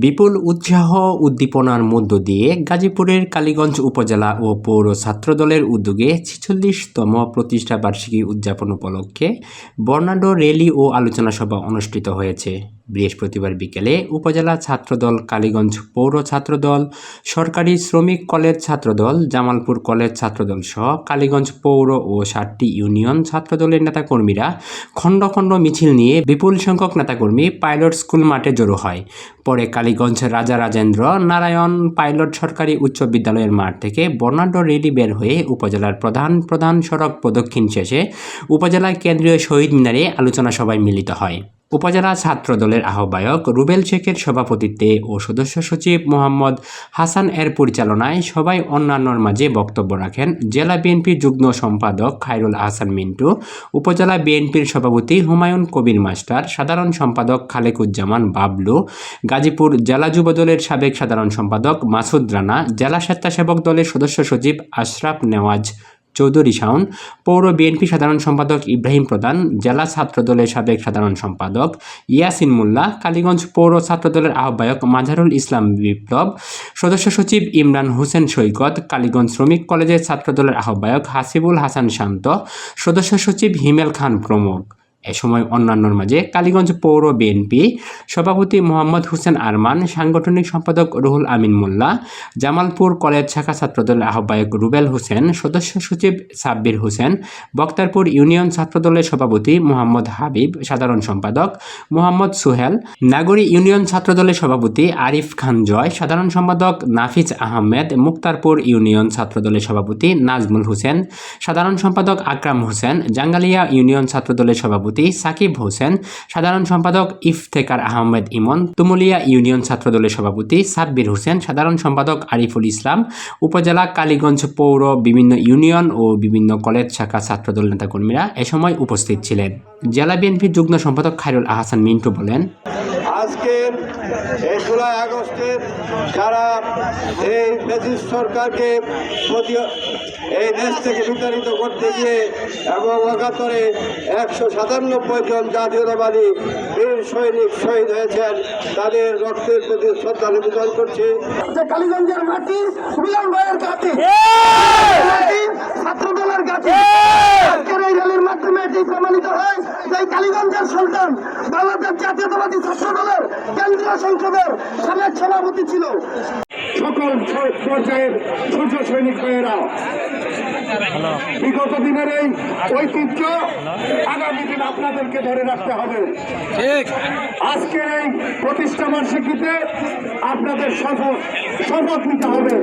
বিপুল উৎসাহ উদ্দীপনার মধ্য দিয়ে গাজীপুরের কালীগঞ্জ উপজেলা ও পৌর ছাত্রদলের উদ্যোগে ছেচল্লিশতম প্রতিষ্ঠা বার্ষিকী উদযাপন উপলক্ষে বর্ণাঢ্য র্যালি ও আলোচনা সভা অনুষ্ঠিত হয়েছে। বৃহস্পতিবার বিকেলে উপজেলা ছাত্রদল, কালীগঞ্জ পৌর ছাত্রদল, সরকারি শ্রমিক কলেজ ছাত্রদল, জামালপুর কলেজ ছাত্রদল সহ কালীগঞ্জ পৌর ও সাতটি ইউনিয়ন ছাত্রদলের নেতাকর্মীরা খণ্ড খণ্ড মিছিল নিয়ে বিপুল সংখ্যক নেতাকর্মী পাইলট স্কুল মাঠে জড়ো হয়। পরে কালীগঞ্জ রাজা রাজেন্দ্র নারায়ণ পাইলট সরকারি উচ্চ বিদ্যালয়ের মাঠ থেকে বর্ণাঢ্য রেলি বের হয়ে উপজেলার প্রধান প্রধান সড়ক প্রদক্ষিণ শেষে উপজেলার কেন্দ্রীয় শহীদ মিনারে আলোচনা সভায় মিলিত হয়। উপজেলা ছাত্র দলের আহ্বায়ক রুবেল শেখের সভাপতিত্বে ও সদস্য সচিব মোহাম্মদ হাসান এর পরিচালনায় সবাই অন্যান্যর মাঝে বক্তব্য রাখেন জেলা বিএনপির যুগ্ম সম্পাদক খায়রুল আহসান মিন্টু, উপজেলা বিএনপির সভাপতি হুমায়ুন কবির মাস্টার, সাধারণ সম্পাদক খালেকুজ্জামান বাবলু, গাজীপুর জেলা যুব দলের সাবেক সাধারণ সম্পাদক মাসুদ রানা, জেলা স্বেচ্ছাসেবক দলের সদস্য সচিব আশরাফ নেওয়াজ চৌধুরী শাওন, পৌর বিএনপি সাধারণ সম্পাদক ইব্রাহিম প্রধান, জেলা ছাত্রদলের সাবেক সাধারণ সম্পাদক ইয়াসিন মোল্লা, কালীগঞ্জ পৌর ছাত্রদলের আহ্বায়ক মাঝারুল ইসলাম বিপ্লব, সদস্য সচিব ইমরান হোসেন সৈকত, কালীগঞ্জ শ্রমিক কলেজের ছাত্রদলের আহ্বায়ক হাসিবুল হাসান শান্ত, সদস্য সচিব হিমেল খান প্রমুখ। এ সময় অন্যান্যর মাঝে কালীগঞ্জ পৌর বিএনপি সভাপতি মোহাম্মদ হোসেন আরমান, সাংগঠনিক সম্পাদক রুহুল আমিন মোল্লা, জামালপুর কলেজ শাখা ছাত্রদলের আহ্বায়ক রুবেল হোসেন, সদস্য সচিব সাব্বির হোসেন, বক্তারপুর ইউনিয়ন ছাত্রদলের সভাপতি মোহাম্মদ হাবিব, সাধারণ সম্পাদক মোহাম্মদ সুহেল, নাগরী ইউনিয়ন ছাত্রদলের সভাপতি আরিফ খান জয়, সাধারণ সম্পাদক নাফিজ আহমেদ, মুক্তারপুর ইউনিয়ন ছাত্রদলের সভাপতি নাজমুল হোসেন, সাধারণ সম্পাদক আকরাম হোসেন, জাঙ্গালিয়া ইউনিয়ন ছাত্রদলের সভাপতি সাকিব হোসেন, সাধারণ সম্পাদক ইফতেকার আহমেদ ইমন, তুমুলিয়া ইউনিয়ন ছাত্রদলের সভাপতি সাব্বির হোসেন, সাধারণ সম্পাদক আরিফুল ইসলাম, উপজেলা কালীগঞ্জ পৌর বিভিন্ন ইউনিয়ন ও বিভিন্ন কলেজ শাখা ছাত্রদল নেতাকর্মীরা এ সময় উপস্থিত ছিলেন। জেলা বিএনপির যুগ্ম সম্পাদক খায়রুল আহসান মিন্টু বলেন আজকের এই জুলাই আগস্টের যারা এই ব্রিটিশ সরকারকে প্রতি- এই দেশ থেকে বিতাড়িত করতে গিয়ে এবং একাত্তরে একশো সাতানব্বই জন জাতীয়তাবাদী বীর সৈনিক শহীদ হয়েছেন। তাদের রক্তের প্রতি শ্রদ্ধা নিবেদন করছি। যে কালীগঞ্জের মাটি মিলন ভাইয়ের ছাত্রদলের কাছে আজকের এই র্যালির মাধ্যমে এটি প্রমাণিত হয় যে এই কালীগঞ্জের সন্তান বাংলাদেশ জাতীয়তাবাদী ছাত্র দলের কেন্দ্রীয় সংসদের সাবেক সভাপতি ছিল। সকল পর্যায়ের সূর্য সৈনিক ভাইয়েরা বিগত দিনের এই ঐতিহ্য আগামী দিন আপনাদেরকে ধরে রাখতে হবে। আজকের এই প্রতিষ্ঠা বার্ষিকীতে আপনাদের শপথ শপথ নিতে হবে।